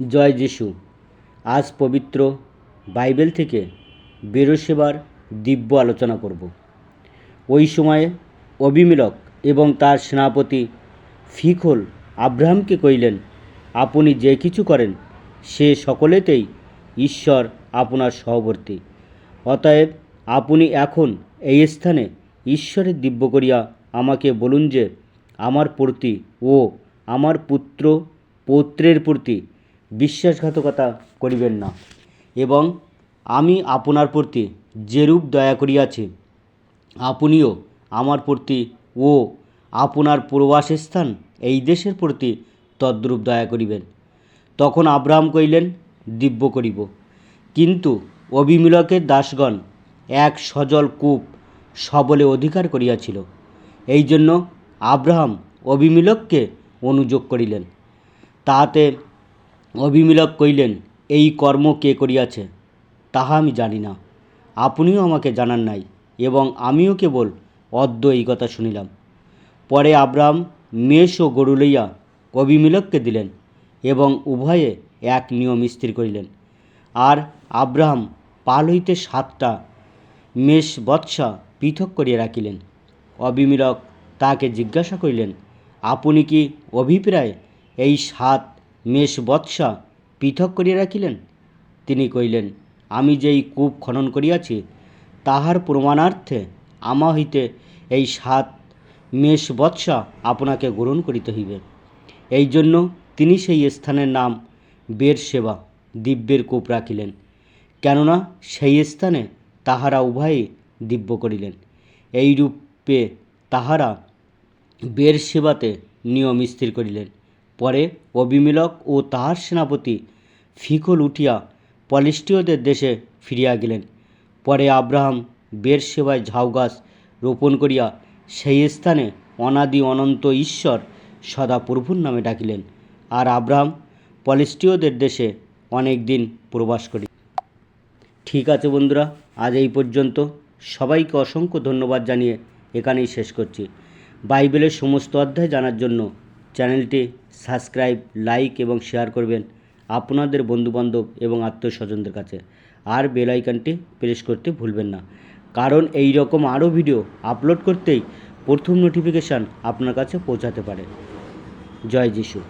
জয় যিশু। আজ পবিত্র বাইবেল থেকে বেরোসেবার দিব্য আলোচনা করব। ওই সময়ে অবিমিলক এবং তার সেনাপতি ফিকল আব্রাহামকে কইলেন আপনি যে কিছু করেন, সে সকলেতেই ঈশ্বর আপনার সহবর্তী। অতএব আপনি এখন এই স্থানে ঈশ্বরের দিব্য করিয়া আমাকে বলুন যে, আমার প্রতি ও আমার পুত্র পৌত্রের প্রতি বিশ্বাসঘাতকতা করিবেন না। এবং আমি আপনার প্রতি যেরূপ দয়া করিয়াছি, আপনিও আমার প্রতি ও আপনার প্রবাসস্থান এই দেশের প্রতি তদ্রূপ দয়া করিবেন। তখন আব্রাহাম কইলেন দিব্য করিব। কিন্তু অবিমিলকের দাসগণ এক সজল কূপ সবলে অধিকার করিয়াছিল। এই জন্য আব্রাহাম অবিমিলককে অনুযোগ করিলেন। তাহাতে অবিমিলক কইলেন, এই কর্ম কে করিয়াছে? তাহা আমি জানি না। আপনিও আমাকে জানান নাই এবং আমিও কেবল অদ্য এই কথা শুনিলাম। পরে আব্রাম মেষ ও গরু লইয়া অভিমিলককে দিলেন এবং উভয়ে এক নিয়ম স্থির করিলেন। আর আব্রাহাম পাল হইতে সাতটা মেষ বৎসা পৃথক করিয়া রাখিলেন। অবিমিলক তাকে জিজ্ঞাসা করিলেন, আপনি কি অভিপ্রায় এই সাত মেষ বৎসা পৃথক করিয়া রাখিলেন। তিনি কইলেন আমি যেই কূপ খনন করিয়াছি, তাহার প্রমাণার্থে আমা হইতে এই সাত মেষ বৎসা আপনাকে গ্রহণ করিতে হইবে। এই জন্য তিনি সেই স্থানের নাম বের সেবা দিব্যের কূপ রাখিলেন। কেননা সেই স্থানে তাহারা উভয়ই দিব্য করিলেন। এইরূপে তাহারা বের সেবাতে নিয়ম স্থির করিলেন। পরে অবিমিলক ও তাহার সেনাপতি ফিকল উঠিয়া পলিষ্টীয়দের দেশে ফিরিয়া গেলেন। পরে আব্রাহাম বের সেবায় ঝাউ গাছ রোপণ করিয়া সেই স্থানে অনাদি অনন্ত ঈশ্বর সদা প্রভুর নামে ডাকিলেন আর আব্রাহাম পলিষ্টীয়দের দেশে অনেক দিন প্রবাস করি ঠিক আছে বন্ধুরা, আজ এই পর্যন্ত। সবাইকে অসংখ্য ধন্যবাদ জানিয়ে এখানেই শেষ করছি। বাইবেলের সমস্ত অধ্যায় জানার জন্য চ্যানেলটি সাবস্ক্রাইব, লাইক এবং শেয়ার করবেন আপনাদের বন্ধুবান্ধব এবং আত্মীয় স্বজনদের কাছে। আর বেল আইকনটি প্রেস করতে ভুলবেন না। কারণ এই রকম আরও ভিডিও আপলোড করতেই প্রথম নোটিফিকেশান আপনার কাছে পৌঁছাতে পারে। জয় যিশু।